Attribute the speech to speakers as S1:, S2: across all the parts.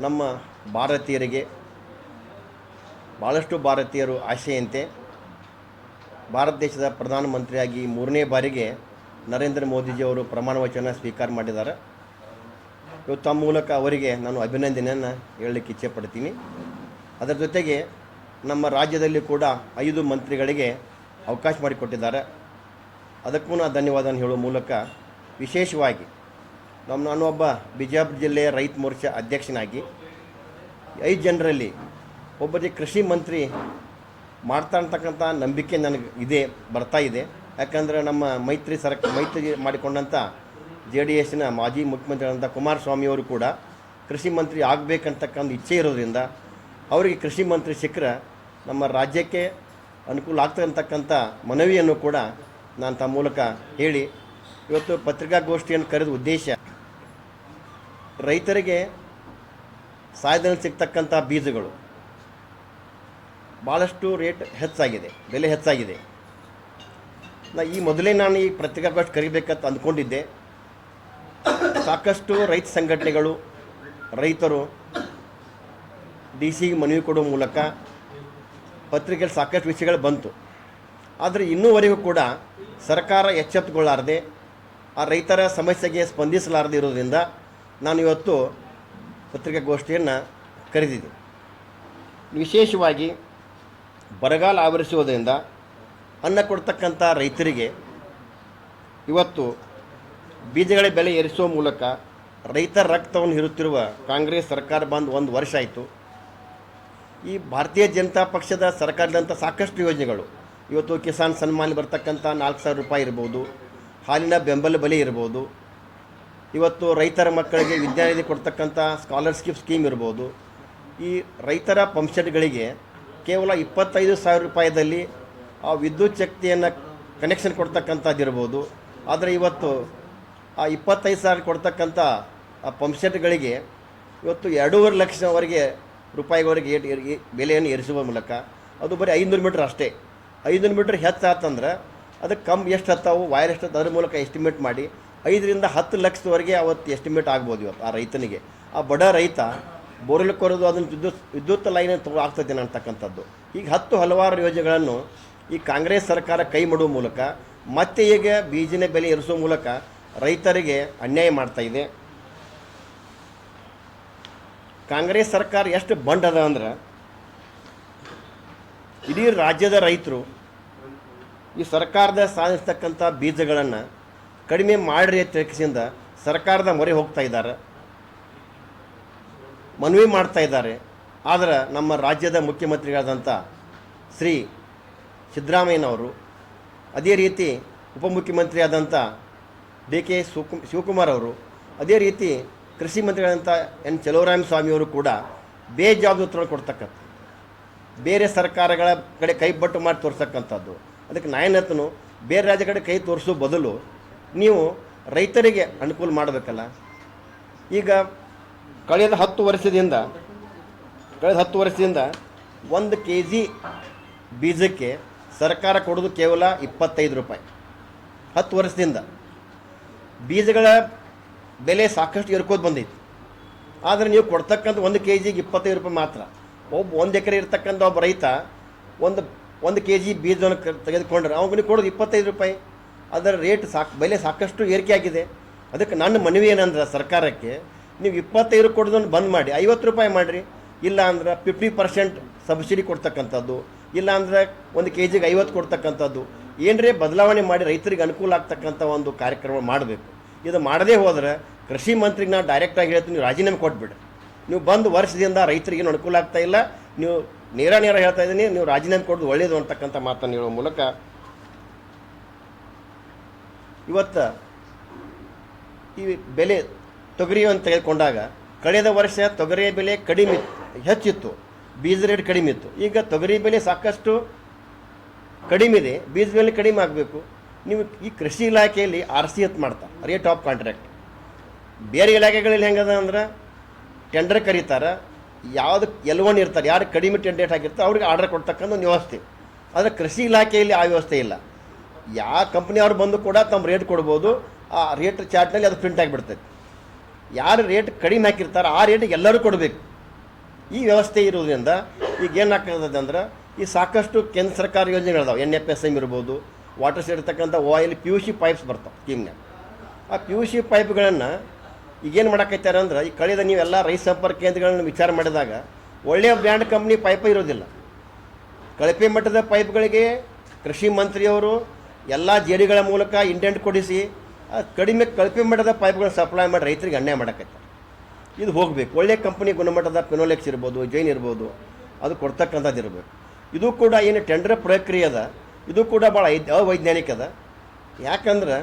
S1: ನಮ್ಮ ಭಾರತೀಯರಿಗೆ ಭಾಳಷ್ಟು ಭಾರತೀಯರು ಆಶೆಯಂತೆ ಭಾರತ ದೇಶದ ಪ್ರಧಾನಮಂತ್ರಿಯಾಗಿ ಮೂರನೇ ಬಾರಿಗೆ ನರೇಂದ್ರ ಮೋದಿಜಿಯವರು ಪ್ರಮಾಣ ವಚನ ಸ್ವೀಕಾರ ಮಾಡಿದ್ದಾರೆ. ಇವತ್ತು ತಮ್ಮ ಮೂಲಕ ಅವರಿಗೆ ನಾನು ಅಭಿನಂದನೆಯನ್ನು ಹೇಳಲಿಕ್ಕೆ ಇಚ್ಛೆ ಪಡ್ತೀನಿ ಅದರ ಜೊತೆಗೆ ನಮ್ಮ ರಾಜ್ಯದಲ್ಲಿ ಕೂಡ ಐದು ಮಂತ್ರಿಗಳಿಗೆ ಅವಕಾಶ ಮಾಡಿಕೊಟ್ಟಿದ್ದಾರೆ. ಅದಕ್ಕೂ ನಾನು ಧನ್ಯವಾದ ಹೇಳುವ ಮೂಲಕ ವಿಶೇಷವಾಗಿ ನಮ್ಮ ನಾನು ಒಬ್ಬ ಬಿಜಾಪುರ ಜಿಲ್ಲೆಯ ರೈತ ಮೋರ್ಚಾ ಅಧ್ಯಕ್ಷನಾಗಿ ಐದು ಜನರಲ್ಲಿ ಒಬ್ಬರಿಗೆ ಕೃಷಿ ಮಂತ್ರಿ ಮಾಡ್ತಾ ಅಂತಕ್ಕಂಥ ನಂಬಿಕೆ ನನಗೆ ಇದೆ, ಬರ್ತಾ ಇದೆ. ಯಾಕಂದರೆ ನಮ್ಮ ಮೈತ್ರಿ ಸರ್ ಮೈತ್ರಿ ಮಾಡಿಕೊಂಡಂಥ ಜೆ ಡಿ ಎಸ್ನ ಮಾಜಿ ಮುಖ್ಯಮಂತ್ರಿಗಳಂಥ ಕುಮಾರಸ್ವಾಮಿಯವರು ಕೂಡ ಕೃಷಿ ಮಂತ್ರಿ ಆಗಬೇಕಂತಕ್ಕಂಥ ಇಚ್ಛೆ ಇರೋದ್ರಿಂದ ಅವರಿಗೆ ಕೃಷಿ ಮಂತ್ರಿ ಸಿಕ್ಕರೆ ನಮ್ಮ ರಾಜ್ಯಕ್ಕೆ ಅನುಕೂಲ ಆಗ್ತಕ್ಕಂಥ ಮನವಿಯನ್ನು ಕೂಡ ನಾನು ತಮ್ಮ ಮೂಲಕ ಹೇಳಿ ಇವತ್ತು ಪತ್ರಿಕಾಗೋಷ್ಠಿಯನ್ನು ಕರೆದ ಉದ್ದೇಶ ರೈತರಿಗೆ ಸಾಯದಲ್ಲಿ ಸಿಗ್ತಕ್ಕಂಥ ಬೀಜಗಳು ಭಾಳಷ್ಟು ರೇಟ್ ಹೆಚ್ಚಾಗಿದೆ, ಬೆಲೆ ಹೆಚ್ಚಾಗಿದೆ. ನಾ ಈ ಮೊದಲೇ ನಾನು ಈ ಪತ್ರಿಕಾಗೋಷ್ಠಿ ಕರಿಬೇಕಂತ ಅಂದ್ಕೊಂಡಿದ್ದೆ. ಸಾಕಷ್ಟು ರೈತ ಸಂಘಟನೆಗಳು, ರೈತರು ಡಿ ಸಿ ಮನವಿ ಕೊಡುವ ಮೂಲಕ ಪತ್ರಿಕೆಯಲ್ಲಿ ಸಾಕಷ್ಟು ವಿಷಯಗಳು ಬಂತು. ಆದರೆ ಇನ್ನೂವರೆಗೂ ಕೂಡ ಸರ್ಕಾರ ಎಚ್ಚೆತ್ತುಕೊಳ್ಳಾರದೆ ಆ ರೈತರ ಸಮಸ್ಯೆಗೆ ಸ್ಪಂದಿಸಲಾರದೆ ಇರೋದ್ರಿಂದ ನಾನು ಇವತ್ತು ಪತ್ರಿಕಾಗೋಷ್ಠಿಯನ್ನು ಕರೆದಿದ್ದೆ ವಿಶೇಷವಾಗಿ ಬರಗಾಲ ಆವರಿಸುವುದರಿಂದ ಅನ್ನ ಕೊಡ್ತಕ್ಕಂಥ ರೈತರಿಗೆ ಇವತ್ತು ಬೀಜಗಳ ಬೆಲೆ ಏರಿಸುವ ಮೂಲಕ ರೈತರ ರಕ್ತವನ್ನು ಹಿರುತ್ತಿರುವ ಕಾಂಗ್ರೆಸ್ ಸರ್ಕಾರ ಬಂದು ಒಂದು ವರ್ಷ ಆಯಿತು. ಈ ಭಾರತೀಯ ಜನತಾ ಪಕ್ಷದ ಸರ್ಕಾರದಂಥ ಸಾಕಷ್ಟು ಯೋಜನೆಗಳು, ಇವತ್ತು ಕಿಸಾನ್ ಸನ್ಮಾನ್ ಬರ್ತಕ್ಕಂಥ ನಾಲ್ಕು ಸಾವಿರ ರೂಪಾಯಿ ಇರ್ಬೋದು, ಹಾಲಿನ ಬೆಂಬಲ ಬೆಲೆ ಇರ್ಬೋದು ಇವತ್ತು ರೈತರ ಮಕ್ಕಳಿಗೆ ವಿದ್ಯಾನಿಧಿ ಕೊಡ್ತಕ್ಕಂಥ ಸ್ಕಾಲರ್ಶಿಪ್ ಸ್ಕೀಮ್ ಇರ್ಬೋದು. ಈ ರೈತರ ಪಂಪ್ಸೆಟ್ಗಳಿಗೆ ಕೇವಲ ಇಪ್ಪತ್ತೈದು ಸಾವಿರ ರೂಪಾಯಿದಲ್ಲಿ ಆ ವಿದ್ಯುತ್ ಶಕ್ತಿಯನ್ನು ಕನೆಕ್ಷನ್ ಕೊಡ್ತಕ್ಕಂಥದ್ದಿರ್ಬೋದು ಆದರೆ ಇವತ್ತು ಆ ಇಪ್ಪತ್ತೈದು ಸಾವಿರ ಕೊಡ್ತಕ್ಕಂಥ ಆ ಪಂಪ್ಸೆಟ್ಗಳಿಗೆ ಇವತ್ತು ಎರಡೂವರೆ ಲಕ್ಷವರೆಗೆ ರೂಪಾಯಿವರೆಗೆ ಏಟ್ ಬೆಲೆಯನ್ನು ಏರಿಸುವ ಮೂಲಕ ಅದು ಬರೀ ಐನೂರು ಮೀಟ್ರ್ ಅಷ್ಟೇ. ಐನೂರು ಮೀಟ್ರ್ ಹೆಚ್ಚಾತಂದ್ರೆ ಅದಕ್ಕೆ ಕಮ್ಮಿ ಎಷ್ಟು ಹತ್ತಾವು ವೈರ್ ಎಷ್ಟು ಅದ್ರ ಮೂಲಕ ಎಸ್ಟಿಮೇಟ್ ಮಾಡಿ ಐದರಿಂದ ಹತ್ತು ಲಕ್ಷದವರೆಗೆ ಅವತ್ತು ಎಸ್ಟಿಮೇಟ್ ಆಗ್ಬೋದು ಇವತ್ತು ಆ ರೈತನಿಗೆ. ಆ ಬಡ ರೈತ ಬೋರ್ವೆಲ್ ಕೊರೋದು ಅದನ್ನು ವಿದ್ಯುತ್ ವಿದ್ಯುತ್ ಲೈನ್ ತಗೋ ಆಗ್ತದೆ ಅಂತಕ್ಕಂಥದ್ದು. ಈಗ ಹತ್ತು ಹಲವಾರು ಯೋಜನೆಗಳನ್ನು ಈ ಕಾಂಗ್ರೆಸ್ ಸರ್ಕಾರ ಕೈ ಮಾಡುವ ಮೂಲಕ, ಮತ್ತೆ ಈಗ ಬೀಜಿನ ಬೆಲೆ ಏರಿಸುವ ಮೂಲಕ ರೈತರಿಗೆ ಅನ್ಯಾಯ ಮಾಡ್ತಾ ಇದೆ. ಕಾಂಗ್ರೆಸ್ ಸರ್ಕಾರ ಎಷ್ಟು ಬಂಡ್ ಅದ ಅಂದ್ರೆ, ಇಡೀ ರಾಜ್ಯದ ರೈತರು ಈ ಸರ್ಕಾರದ ಸಾಧಿಸ್ತಕ್ಕಂಥ ಬೀಜಗಳನ್ನು ಕಡಿಮೆ ಮಾಡಿರಿ ತಿಳಿಸಿಂದ ಸರ್ಕಾರದ ಮೊರೆ ಹೋಗ್ತಾ ಇದ್ದಾರೆ. ಮನವಿ ಮಾಡ್ತಾ ಇದ್ದಾರೆ. ಆದರೆ ನಮ್ಮ ರಾಜ್ಯದ ಮುಖ್ಯಮಂತ್ರಿಗಳಾದಂಥ ಶ್ರೀ ಸಿದ್ದರಾಮಯ್ಯನವರು, ಅದೇ ರೀತಿ ಉಪಮುಖ್ಯಮಂತ್ರಿ ಆದಂಥ ಡಿ ಕೆ ಶಿವಕು ಶಿವಕುಮಾರ್ ಅವರು, ಅದೇ ರೀತಿ ಕೃಷಿ ಮಂತ್ರಿಗಳಾದಂಥ ಎನ್ ಚಲುವರಾಮ ಸ್ವಾಮಿಯವರು ಕೂಡ ಬೇಜವಾಬ್ದಾರಿ ಕೊಡ್ತಕ್ಕಂಥ ಬೇರೆ ಸರ್ಕಾರಗಳ ಕಡೆ ಕೈ ಬಟ್ಟು ಮಾಡಿ ತೋರಿಸ್ತಕ್ಕಂಥದ್ದು ಅದಕ್ಕೆ ನಾಯನತನು ಬೇರೆ ರಾಜ್ಯ ಕಡೆ ಕೈ ತೋರಿಸೋ ಬದಲು ನೀವು ರೈತರಿಗೆ ಅನುಕೂಲ ಮಾಡಬೇಕಲ್ಲ? ಈಗ ಕಳೆದ ಹತ್ತು ವರ್ಷದಿಂದ, ಕಳೆದ ಹತ್ತು ವರ್ಷದಿಂದ ಒಂದು ಕೆ ಜಿ ಬೀಜಕ್ಕೆ ಸರ್ಕಾರ ಕೊಡೋದು ಕೇವಲ ಇಪ್ಪತ್ತೈದು ರೂಪಾಯಿ. ಹತ್ತು ವರ್ಷದಿಂದ ಬೀಜಗಳ ಬೆಲೆ ಸಾಕಷ್ಟು ಏರ್ಕೋದು ಬಂದೈತಿ. ಆದರೆ ನೀವು ಕೊಡ್ತಕ್ಕಂಥ ಒಂದು ಕೆ ಜಿಗೆ ಇಪ್ಪತ್ತೈದು ರೂಪಾಯಿ ಮಾತ್ರ. ಒಬ್ಬ ಒಂದು ಎಕರೆ ಇರ್ತಕ್ಕಂಥ ಒಬ್ಬ ರೈತ ಒಂದು ಒಂದು ಕೆ ಜಿ ಬೀಜವನ್ನು ತೆಗೆದುಕೊಂಡ್ರೆ ಅವ್ನಿಗೆ ಕೊಡೋದು ಇಪ್ಪತ್ತೈದು ರೂಪಾಯಿ. ಅದರ ರೇಟ್ ಸಾಕು, ಬೆಲೆ ಸಾಕಷ್ಟು ಏರಿಕೆ ಆಗಿದೆ. ಅದಕ್ಕೆ ನನ್ನ ಮನವಿ ಏನಂದ್ರೆ ಸರ್ಕಾರಕ್ಕೆ, ನೀವು ಇಪ್ಪತ್ತೈದು ಕೊಡೋದನ್ನು ಬಂದ್ ಮಾಡಿ, ಐವತ್ತು ರೂಪಾಯಿ ಮಾಡಿರಿ. ಇಲ್ಲ ಅಂದ್ರೆ ಫಿಫ್ಟಿ ಪರ್ಸೆಂಟ್ ಸಬ್ಸಿಡಿ ಕೊಡ್ತಕ್ಕಂಥದ್ದು, ಇಲ್ಲ ಅಂದ್ರೆ ಒಂದು ಕೆ ಜಿಗೆ ಐವತ್ತು ಕೊಡ್ತಕ್ಕಂಥದ್ದು. ಏನರೇ ಬದಲಾವಣೆ ಮಾಡಿ ರೈತರಿಗೆ ಅನುಕೂಲ ಆಗ್ತಕ್ಕಂಥ ಒಂದು ಕಾರ್ಯಕ್ರಮ ಮಾಡಬೇಕು. ಇದು ಮಾಡದೇ ಹೋದ್ರೆ ಕೃಷಿ ಮಂತ್ರಿಗೆ ನಾನು ಡೈರೆಕ್ಟಾಗಿ ಹೇಳ್ತೀನಿ, ನೀವು ರಾಜೀನಾಮೆ ಕೊಟ್ಬಿಡ್ರಿ. ನೀವು ಬಂದು ವರ್ಷದಿಂದ ರೈತರಿಗೆ ಏನು ಅನುಕೂಲ ಆಗ್ತಾ ಇಲ್ಲ, ನೀವು ನೇರ ನೇರ ಹೇಳ್ತಾ ಇದ್ದೀನಿ, ನೀವು ರಾಜೀನಾಮೆ ಕೊಡೋದು ಒಳ್ಳೆಯದು ಅಂತಕ್ಕಂಥ ಮಾತನ್ನು ಹೇಳುವ ಮೂಲಕ ಇವತ್ತು ಈ ಬೆಲೆ ತೊಗರಿ ಅಂತ ತೆಗೆದುಕೊಂಡಾಗ ಕಳೆದ ವರ್ಷ ತೊಗರಿ ಬೆಲೆ ಕಡಿಮೆ ಹೆಚ್ಚಿತ್ತು ಬೀಜ ರೇಟ್ ಕಡಿಮೆ ಇತ್ತು. ಈಗ ತೊಗರಿ ಬೆಲೆ ಸಾಕಷ್ಟು ಕಡಿಮೆ ಇದೆ ಬೀಜ ಬೆಲೆ ಕಡಿಮೆ ಆಗಬೇಕು. ನೀವು ಈ ಕೃಷಿ ಇಲಾಖೆಯಲ್ಲಿ ಆರ್ ಸಿ ಎತ್ ಮಾಡ್ತಾರೆ ರೇಟ್ ಆಫ್ ಕಾಂಟ್ರಾಕ್ಟ್ ಬೇರೆ ಇಲಾಖೆಗಳಲ್ಲಿ ಹೆಂಗದ ಅಂದ್ರೆ ಟೆಂಡರ್ ಕರೀತಾರೆ, ಯಾವುದು ಎಲ್ವನ್ ಇರ್ತಾರೆ, ಯಾರು ಕಡಿಮೆ ಟೆಂಡರ್ ಹಾಕಿರ್ತಾರೆ ಅವ್ರಿಗೆ ಆರ್ಡರ್ ಕೊಡ್ತಕ್ಕಂಥ ಒಂದು ವ್ಯವಸ್ಥೆ. ಆದರೆ ಕೃಷಿ ಇಲಾಖೆಯಲ್ಲಿ ಆ ವ್ಯವಸ್ಥೆ ಇಲ್ಲ. ಯಾವ ಕಂಪ್ನಿಯವ್ರು ಬಂದು ಕೂಡ ತಮ್ಮ ರೇಟ್ ಕೊಡ್ಬೋದು, ಆ ರೇಟ್ ಚಾರ್ಟ್ನಲ್ಲಿ ಅದು ಪ್ರಿಂಟ್ ಆಗಿಬಿಡ್ತೈತೆ ಯಾರು ರೇಟ್ ಕಡಿಮೆ ಹಾಕಿರ್ತಾರೆ ಆ ರೇಟಿಗೆ ಎಲ್ಲರೂ ಕೊಡಬೇಕು. ಈ ವ್ಯವಸ್ಥೆ ಇರೋದ್ರಿಂದ ಈಗ ಏನಾಗ್ತದೆ ಅಂದ್ರೆ, ಈ ಸಾಕಷ್ಟು ಕೇಂದ್ರ ಸರ್ಕಾರ ಯೋಜನೆಗಳಿದಾವೆ ಎನ್ ಎಫ್ ಎಸ್ ಎಂ ಇರ್ಬೋದು ವಾಟರ್ ಸೈಡ್ ಇರ್ತಕ್ಕಂಥ oil P U C pipes ಬರ್ತಾವೆ ಸ್ಕೀಮ್ನಾಗ ಆ ಪಿ ಯು ಸಿ ಪೈಪ್ಗಳನ್ನು ಈಗೇನು ಮಾಡೋಕ್ಕೈತಾರೆ ಅಂದ್ರೆ, ಈ ಕಳೆದ ನೀವೆಲ್ಲ ರೈತ ಸಂಪರ್ಕ ಕೇಂದ್ರಗಳನ್ನು ವಿಚಾರ ಮಾಡಿದಾಗ ಒಳ್ಳೆಯ ಬ್ರ್ಯಾಂಡ್ ಕಂಪ್ನಿ ಪೈಪೇ ಇರೋದಿಲ್ಲ ಕಳಪೆ ಮಟ್ಟದ ಪೈಪ್ಗಳಿಗೆ ಕೃಷಿ ಮಂತ್ರಿಯವರು ಎಲ್ಲ ಜೇಡಿಗಳ ಮೂಲಕ ಇಂಡೆಂಟ್ ಕೊಡಿಸಿ ಕಡಿಮೆ ಕಳಪೆ ಮಟ್ಟದ ಪೈಪ್ಗಳ ಸಪ್ಲೈ ಮಾಡಿ ರೈತರಿಗೆ ಅನ್ಯಾಯ ಮಾಡೋಕ್ಕೈತೆ ಇದು ಹೋಗಬೇಕು. ಒಳ್ಳೆ ಕಂಪನಿ ಗುಣಮಟ್ಟದ ಪಿನೋಲೆಕ್ಸ್ ಇರ್ಬೋದು ಜೈನ್ ಇರ್ಬೋದು, ಅದು ಕೊಡ್ತಕ್ಕಂಥದ್ದು ಇರಬೇಕು. ಇದು ಕೂಡ ಏನು ಟೆಂಡರ್ ಪ್ರಕ್ರಿಯೆ ಅದ. ಇದು ಕೂಡ ಭಾಳ ಐ ಅವೈಜ್ಞಾನಿಕ ಅದ. ಯಾಕಂದ್ರೆ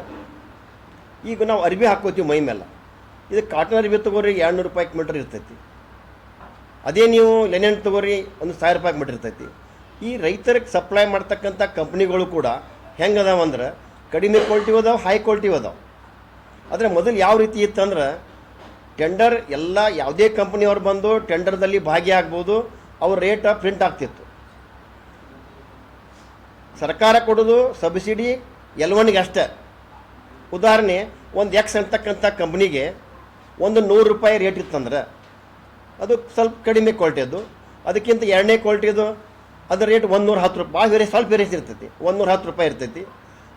S1: ಈಗ ನಾವು ಅರ್ಬಿ ಹಾಕೋತೀವಿ ಮೈ ಮೇಲೆ. ಇದು ಕಾಟನ್ ಅರ್ಬಿ ತಗೋರಿ ಎರಡು ನೂರು ರೂಪಾಯಿ ಮೀಟ್ರ್ ಇರ್ತೈತಿ. ಅದೇ ನೀವು ಲೆನೆನ್ ತಗೋರಿ ಒಂದು ಸಾವಿರ ರೂಪಾಯಿ ಮೀಟ್ರ್ ಇರ್ತೈತಿ. ಈ ರೈತರಿಗೆ ಸಪ್ಲೈ ಮಾಡ್ತಕ್ಕಂಥ ಕಂಪ್ನಿಗಳು ಕೂಡ ಹೆಂಗೆ ಅಂದ್ರೆ? ಕಡಿಮೆ ಕ್ವಾಲಿಟಿ ಅದಾವೆ ಹೈ ಕ್ವಾಲ್ಟಿ ಅದಾವೆ ಆದರೆ ಮೊದಲು ಯಾವ ರೀತಿ ಇತ್ತಂದ್ರೆ ಟೆಂಡರ್ ಎಲ್ಲ ಯಾವುದೇ ಕಂಪ್ನಿಯವ್ರು ಬಂದು ಟೆಂಡರ್ದಲ್ಲಿ ಭಾಗಿಯಾಗ್ಬೋದು ಅವ್ರ ರೇಟ ಪ್ರಿಂಟ್ ಆಗ್ತಿತ್ತು. ಸರ್ಕಾರ ಕೊಡೋದು ಸಬ್ಸಿಡಿ ಎಲ್ವನ್ಗೆ ಅಷ್ಟೇ. ಉದಾಹರಣೆ, ಒಂದು ಎಕ್ಸ್ ಅಂತಕ್ಕಂಥ ಕಂಪ್ನಿಗೆ ಒಂದು ನೂರು ರೂಪಾಯಿ ರೇಟ್ ಇತ್ತಂದ್ರೆ, ಅದು ಸ್ವಲ್ಪ ಕಡಿಮೆ ಕ್ವಾಲಿಟಿಯದು ಅದಕ್ಕಿಂತ ಎರಡನೇ ಕ್ವಾಲಿಟಿದು ಅದರ ರೇಟ್ ಒಂದೂರ ಹತ್ತು ರೂಪಾಯಿ. ಭಾಳ ವೇರಿ ಸ್ವಲ್ಪ ವೇರಿಯಸ್ ಇರ್ತೈತಿ. ಹತ್ತು ರೂಪಾಯಿ ಇರ್ತೈತಿ.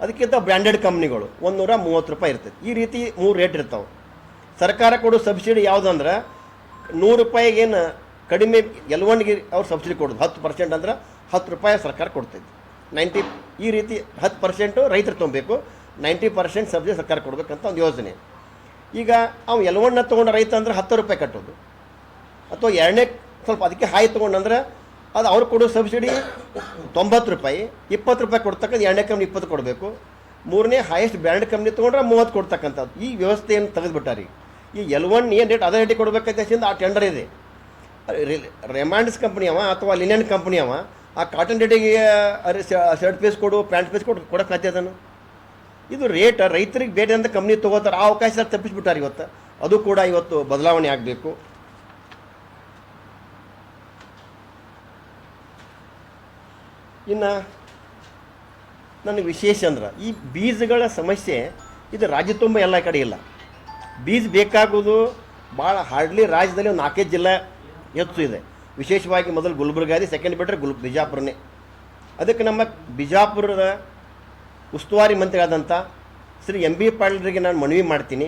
S1: ಅದಕ್ಕಿಂತ ಬ್ರ್ಯಾಂಡೆಡ್ ಕಂಪ್ನಿಗಳು ಒಂದೂರ ಮೂವತ್ತು ರೂಪಾಯಿ ಇರ್ತೈತಿ. ಈ ರೀತಿ ಮೂರು ರೇಟ್ ಇರ್ತಾವೆ. ಸರ್ಕಾರ ಕೊಡೋ ಸಬ್ಸಿಡಿ ಯಾವುದಂದ್ರೆ ನೂರು ರೂಪಾಯಿಗೇನು ಕಡಿಮೆ ಎಲ್ವನ್ಗೆ ಅವ್ರು ಸಬ್ಸಿಡಿ ಕೊಡೋದು. ಹತ್ತು ಪರ್ಸೆಂಟ್ ಅಂದ್ರೆ ಹತ್ತು ರೂಪಾಯಿ ಸರ್ಕಾರ ಕೊಡ್ತೈತಿ. ನೈಂಟಿ ಈ ರೀತಿ ಹತ್ತು ಪರ್ಸೆಂಟು ರೈತರು ತೊಗೊಬೇಕು ನೈಂಟಿ ಪರ್ಸೆಂಟ್ ಸಬ್ಸಿಡಿ ಸರ್ಕಾರ ಕೊಡಬೇಕಂತ ಒಂದು ಯೋಜನೆ. ಈಗ ಅವ್ನು ಎಲ್ವಣ್ಣ ತೊಗೊಂಡ ರೈತ ಅಂದ್ರೆ ಹತ್ತು ರೂಪಾಯಿ ಕಟ್ಟೋದು. ಅಥವಾ ಎರಡನೇ ಸ್ವಲ್ಪ ಅದಕ್ಕೆ ಹಾಯಿ ತೊಗೊಂಡಂದ್ರೆ ಅದು ಅವ್ರು ಕೊಡೋ ಸಬ್ಸಿಡಿ ತೊಂಬತ್ತು ರೂಪಾಯಿ, ಇಪ್ಪತ್ತು ರೂಪಾಯಿ ಕೊಡ್ತಕ್ಕಂಥ ಎರಡನೇ ಕಂಪ್ನಿ ಇಪ್ಪತ್ತು ಕೊಡಬೇಕು. ಮೂರನೇ ಹೈಯೆಸ್ಟ್ ಬ್ರ್ಯಾಂಡ್ ಕಂಪ್ನಿ ತೊಗೊಂಡ್ರೆ ಮೂವತ್ತು ಕೊಡ್ತಕ್ಕಂಥದ್ದು. ಈ ವ್ಯವಸ್ಥೆಯನ್ನು ತೆಗೆದುಬಿಟ್ಟಾರಿ. ಈ ಎಲ್ ಒನ್ ಏನು ರೇಟ್ ಅದೇ ರೇಟಿಗೆ ಕೊಡಬೇಕಂತ ಆ ಟೆಂಡರ್ ಇದೆ. ರೆಮಾಂಡ್ಸ್ ಕಂಪ್ನಿ ಅವ ಅಥವಾ ಲಿನನ್ ಕಂಪ್ನಿ ಅವ, ಆ ಕಾಟನ್ ರೇಟಿಗೆ ಶರ್ಟ್ ಪೀಸ್ ಕೊಡು ಪ್ಯಾಂಟ್ ಪೀಸ್ ಕೊಡು, ಕೊಡೋಕೆ ಸಾಧ್ಯ ಅದನ್ನು? ಇದು ರೇಟ್ ರೈತರಿಗೆ ಬೇರೆ ಅಂತ ಕಂಪ್ನಿ ತೊಗೋತಾರೆ, ಆ ಅವಕಾಶ ತಪ್ಪಿಸ್ಬಿಟ್ಟಾರೆ ಇವತ್ತು. ಅದು ಕೂಡ ಇವತ್ತು ಬದಲಾವಣೆ ಆಗಬೇಕು. ಇನ್ನು ನನಗೆ ವಿಶೇಷ ಅಂದ್ರೆ ಈ ಬೀಜಗಳ ಸಮಸ್ಯೆ ಇದು ರಾಜ್ಯ ತುಂಬ ಎಲ್ಲ ಕಡೆ ಇಲ್ಲ. ಬೀಜ ಬೇಕಾಗೋದು ಭಾಳ ಹಾರ್ಡ್ಲಿ ರಾಜ್ಯದಲ್ಲಿ ಒಂದು ನಾಲ್ಕೈದು ಜಿಲ್ಲೆ ಹೆಚ್ಚು ಇದೆ. ವಿಶೇಷವಾಗಿ ಮೊದಲು ಗುಲ್ಬರ್ಗಾದಿ ಸೆಕೆಂಡ್ ಬಿಟ್ಟರೆ ಗುಲ್, ಬಿಜಾಪುರನೇ. ಅದಕ್ಕೆ ನಮ್ಮ ಬಿಜಾಪುರದ ಉಸ್ತುವಾರಿ ಮಂತ್ರಿ ಆದಂಥ ಶ್ರೀ ಎಂ ಬಿ ಪಾಟೀಲ್ರಿಗೆ ನಾನು ಮನವಿ ಮಾಡ್ತೀನಿ.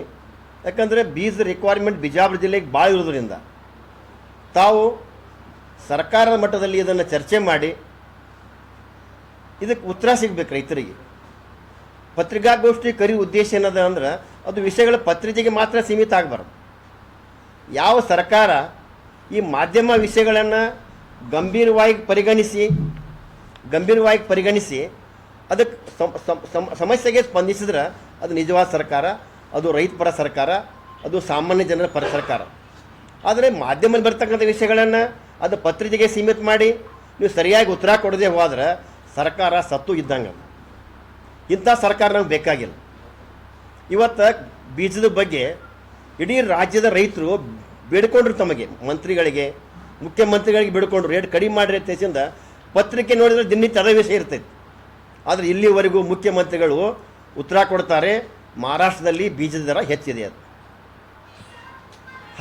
S1: ಯಾಕಂದರೆ ಬೀಜ ರಿಕ್ವೈರ್ಮೆಂಟ್ ಬಿಜಾಪುರ ಜಿಲ್ಲೆಗೆ ಭಾಳ ಇರೋದ್ರಿಂದ ತಾವು ಸರ್ಕಾರದ ಮಟ್ಟದಲ್ಲಿ ಇದನ್ನು ಚರ್ಚೆ ಮಾಡಿ ಇದಕ್ಕೆ ಉತ್ತರ ಸಿಗ್ಬೇಕು ರೈತರಿಗೆ. ಪತ್ರಿಕಾಗೋಷ್ಠಿ ಕರಿ ಉದ್ದೇಶ ಏನದ ಅಂದ್ರೆ ಅದು ವಿಷಯಗಳ ಪತ್ರಿಕೆಗೆ ಮಾತ್ರ ಸೀಮಿತ ಆಗಬಾರ್ದು. ಯಾವ ಸರ್ಕಾರ ಈ ಮಾಧ್ಯಮ ವಿಷಯಗಳನ್ನು ಗಂಭೀರವಾಗಿ ಪರಿಗಣಿಸಿ ಗಂಭೀರವಾಗಿ ಪರಿಗಣಿಸಿ ಅದಕ್ಕೆ ಸಮ- ಸಮ- ಸಮ- ಸಮಸ್ಯೆಗೆ ಸ್ಪಂದಿಸಿದ್ರೆ ಅದು ನಿಜವಾದ ಸರ್ಕಾರ, ಅದು ರೈತ ಪರ ಸರ್ಕಾರ, ಅದು ಸಾಮಾನ್ಯ ಜನರ ಪರ ಸರ್ಕಾರ. ಆದರೆ ಮಾಧ್ಯಮದಲ್ಲಿ ಬರ್ತಕ್ಕಂಥ ವಿಷಯಗಳನ್ನು ಅದು ಪತ್ರಿಕೆಗೆ ಸೀಮಿತ ಮಾಡಿ, ನೀವು ಸರಿಯಾಗಿ ಉತ್ತರ ಕೊಡದೆ ಹೋದ್ರೆ ಸರ್ಕಾರ ಸತ್ತು ಇದ್ದಂಗೆ. ಇಂಥ ಸರ್ಕಾರ ನಮ್ಗೆ ಬೇಕಾಗಿಲ್ಲ. ಇವತ್ತು ಬೀಜದ ಬಗ್ಗೆ ಇಡೀ ರಾಜ್ಯದ ರೈತರು ಬೇಡ್ಕೊಂಡ್ರು ತಮಗೆ, ಮಂತ್ರಿಗಳಿಗೆ, ಮುಖ್ಯಮಂತ್ರಿಗಳಿಗೆ ಬೇಡ್ಕೊಂಡ್ರು. ರೇಟ್ ಕಡಿಮೆ ಮಾಡಿರಿ ತೆಸಿಂದ ಪತ್ರಿಕೆ ನೋಡಿದ್ರೆ ದಿನನಿತ್ಯ ಅದೇ ವಿಷಯ ಇರ್ತೈತಿ. ಆದರೆ ಇಲ್ಲಿವರೆಗೂ ಮುಖ್ಯಮಂತ್ರಿಗಳು ಉತ್ತರ ಕೊಡ್ತಾರೆ, ಮಹಾರಾಷ್ಟ್ರದಲ್ಲಿ ಬೀಜದ ದರ ಹೆಚ್ಚಿದೆ ಅದು.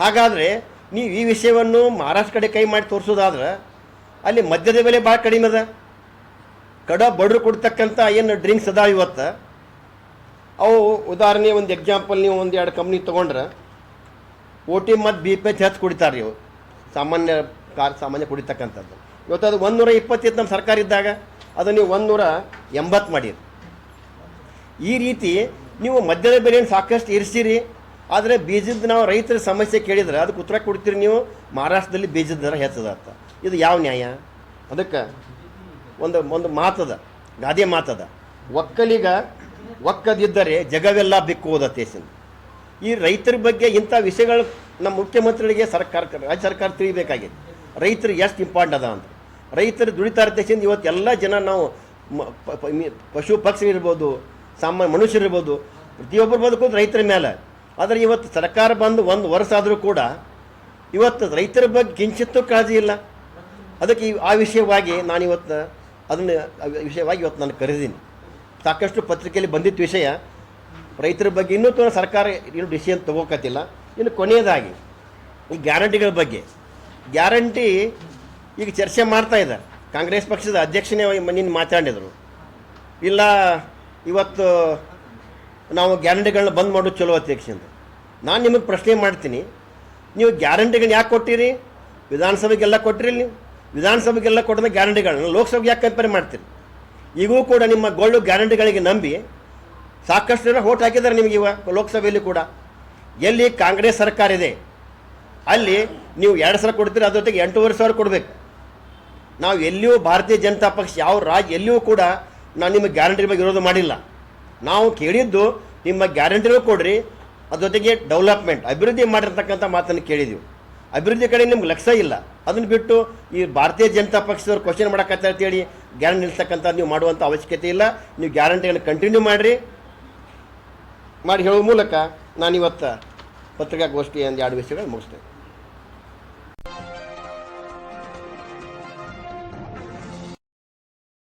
S1: ಹಾಗಾದರೆ ನೀವು ಈ ವಿಷಯವನ್ನು ಮಹಾರಾಷ್ಟ್ರ ಕಡೆ ಕೈ ಮಾಡಿ ತೋರಿಸೋದಾದ್ರೆ ಅಲ್ಲಿ ಮದ್ಯದ ಬೆಲೆ ಭಾಳ ಕಡಿಮೆ ಅದ. ಕಡ ಬಡ್ರು ಕೊಡ್ತಕ್ಕಂಥ ಏನು ಡ್ರಿಂಕ್ಸ್ ಅದಾವ ಇವತ್ತು? ಅವು ಉದಾಹರಣೆ ಒಂದು ಎಕ್ಸಾಂಪಲ್ ನೀವು ಒಂದು ಎರಡು ಕಂಪ್ನಿ ತೊಗೊಂಡ್ರೆ, ಓ ಟಿ ಮತ್ತು ಬಿ ಪಿ ಎಚ್ ಹೆಚ್ಚು ಕುಡಿತಾರೆ ಇವು ಸಾಮಾನ್ಯ ಕಾರ್ ಸಾಮಾನ್ಯ ಕುಡಿತಕ್ಕಂಥದ್ದು. ಇವತ್ತು ಅದು ಒಂದು ನೂರ ಇಪ್ಪತ್ತಿತ್ತು ನಮ್ಮ ಸರ್ಕಾರ ಇದ್ದಾಗ ಅದು ನೀವು ಒಂದೂರ ಎಂಬತ್ತು ಮಾಡಿರಿ ಈ ರೀತಿ ನೀವು ಮದ್ಯದ ಬೆಲೆಯನ್ನು ಸಾಕಷ್ಟು ಇರಿಸಿರಿ, ಆದರೆ ಬೀಜದ ನಾವು ರೈತರ ಸಮಸ್ಯೆ ಕೇಳಿದ್ರೆ ಅದಕ್ಕೆ ಉತ್ತರ ಕೊಡ್ತೀರಿ ನೀವು, ಮಹಾರಾಷ್ಟ್ರದಲ್ಲಿ ಬೀಜದ ದರ ಹೆಚ್ಚದ ಇದು ಯಾವ ನ್ಯಾಯ? ಅದಕ್ಕೆ ಒಂದು ಒಂದು ಮಾತದ, ಗಾದೆ ಮಾತದ. ಒಕ್ಕಲಿಗ ಒಕ್ಕದಿದ್ದರೆ ಜಗವೆಲ್ಲ ಬಿಕ್ಕುವುದ ತೇಸಿನ ಈ ರೈತರ ಬಗ್ಗೆ ಇಂಥ ವಿಷಯಗಳು ನಮ್ಮ ಮುಖ್ಯಮಂತ್ರಿಗಳಿಗೆ ಸರ್ಕಾರ, ರಾಜ್ಯ ಸರ್ಕಾರ ತಿಳಿಬೇಕಾಗಿದೆ. ರೈತರು ಎಷ್ಟು ಇಂಪಾರ್ಟೆಂಟ್ ಅದ ಅಂತ. ರೈತರು ದುಡಿತಾ ಇರ್ತೇಸಿಂದ ಇವತ್ತು ಎಲ್ಲ ಜನ ನಾವು ಪಶು ಪಕ್ಷಿ ಇರ್ಬೋದು, ಸಾಮಾನ್ಯ ಮನುಷ್ಯರಿರ್ಬೋದು ಪ್ರತಿಯೊಬ್ಬರು ಬದುಕೋದು ರೈತರ ಮೇಲೆ. ಆದರೆ ಇವತ್ತು ಸರ್ಕಾರ ಬಂದು ಒಂದು ವರ್ಷ ಆದರೂ ಕೂಡ ಇವತ್ತು ರೈತರ ಬಗ್ಗೆ ಕಿಂಚಿತ್ತೂ ಕಾಳಜಿ ಇಲ್ಲ. ಅದಕ್ಕೆ ಆ ವಿಷಯವಾಗಿ ನಾನು ಇವತ್ತು ಅದನ್ನು ವಿಷಯವಾಗಿ ಇವತ್ತು ನಾನು ಕರೆದೀನಿ ಸಾಕಷ್ಟು ಪತ್ರಿಕೆಯಲ್ಲಿ ಬಂದಿದ್ದ ವಿಷಯ, ರೈತರ ಬಗ್ಗೆ ಇನ್ನೂ ತನಕ ಸರ್ಕಾರ ಏನು ಡಿಸಿಷನ್ ತೊಗೋಕತ್ತಿಲ್ಲ. ಇನ್ನು ಕೊನೆಯದಾಗಿ, ಈ ಗ್ಯಾರಂಟಿಗಳ ಬಗ್ಗೆ. ಗ್ಯಾರಂಟಿ ಈಗ ಚರ್ಚೆ ಮಾಡ್ತಾ ಇದ್ದಾರೆ. ಕಾಂಗ್ರೆಸ್ ಪಕ್ಷದ ಅಧ್ಯಕ್ಷನೇ ನಿನ್ನ ಮಾತಾಡಿದರು. ಇಲ್ಲ, ಇವತ್ತು ನಾವು ಗ್ಯಾರಂಟಿಗಳನ್ನ ಬಂದ್ ಮಾಡೋದು ಚಲೋ ಅಧ್ಯಕ್ಷ ನಾನು ನಿಮಗೆ ಪ್ರಶ್ನೆ ಮಾಡ್ತೀನಿ. ನೀವು ಗ್ಯಾರಂಟಿಗಳನ್ನ ಯಾಕೆ ಕೊಟ್ಟಿರಿ? ವಿಧಾನಸಭೆಗೆಲ್ಲ ಕೊಟ್ಟಿರಿ ನೀವು? ವಿಧಾನಸಭೆಗೆಲ್ಲ ಕೊಟ್ಟಂಥ ಗ್ಯಾರಂಟಿಗಳನ್ನು ಲೋಕಸಭೆಗೆ ಯಾಕೆ ಕಂಪೇರ್ ಮಾಡ್ತೀರಿ? ಈಗೂ ಕೂಡ ನಿಮ್ಮ ಗೋಲ್ಡು ಗ್ಯಾರಂಟಿಗಳಿಗೆ ನಂಬಿ ಸಾಕಷ್ಟು ಜನ ಓಟ್ ಹಾಕಿದ್ದಾರೆ ನಿಮಗೆ ಇವಾಗ ಲೋಕಸಭೆಯಲ್ಲಿ ಕೂಡ. ಎಲ್ಲಿ ಕಾಂಗ್ರೆಸ್ ಸರ್ಕಾರ ಇದೆ, ಅಲ್ಲಿ ನೀವು ಎರಡು ಸಾವಿರ ಕೊಡ್ತೀರಿ ಅದ್ರ ಜೊತೆಗೆ ಎಂಟೂವರೆ ಸಾವಿರ ಕೊಡಬೇಕು. ನಾವು ಎಲ್ಲಿಯೂ ಭಾರತೀಯ ಜನತಾ ಪಕ್ಷ, ಯಾವ ರಾಜ್ಯ ಎಲ್ಲಿಯೂ ಕೂಡ ನಾನು ನಿಮ್ಮ ಗ್ಯಾರಂಟಿ ಬಗ್ಗೆ ವಿರೋಧ ಮಾಡಿಲ್ಲ. ನಾವು ಕೇಳಿದ್ದು ನಿಮ್ಮ ಗ್ಯಾರಂಟಿನೂ ಕೊಡ್ರಿ ಅದ್ರ ಜೊತೆಗೆ ಡೆವಲಪ್ಮೆಂಟ್ ಅಭಿವೃದ್ಧಿ ಮಾಡಿರ್ತಕ್ಕಂಥ ಮಾತನ್ನು ಕೇಳಿದ್ದೀವಿ ಅಭಿವೃದ್ಧಿ ಕಡೆ ನಿಮ್ಗೆ ಲಕ್ಷ್ಯ ಇಲ್ಲ. ಅದನ್ನು ಬಿಟ್ಟು ಈ ಭಾರತೀಯ ಜನತಾ ಪಕ್ಷದವ್ರು ಕ್ವಶನ್ ಅಂತ ಅಂತೇಳಿ ಗ್ಯಾರಂಟಿ ನಿಲ್ತಕ್ಕಂಥ ನೀವು ಮಾಡುವಂಥ ಅವಶ್ಯಕತೆ ಇಲ್ಲ. ನೀವು ಗ್ಯಾರಂಟಿಯನ್ನು ಕಂಟಿನ್ಯೂ ಮಾಡಿರಿ. ಮಾಡಿ ಹೇಳುವ ಮೂಲಕ ನಾನಿವತ್ತು ಪತ್ರಿಕಾಗೋಷ್ಠಿ ಒಂದು ಎರಡು ವಿಷಯಗಳು ಮುಗಿಸ್ತೇನೆ.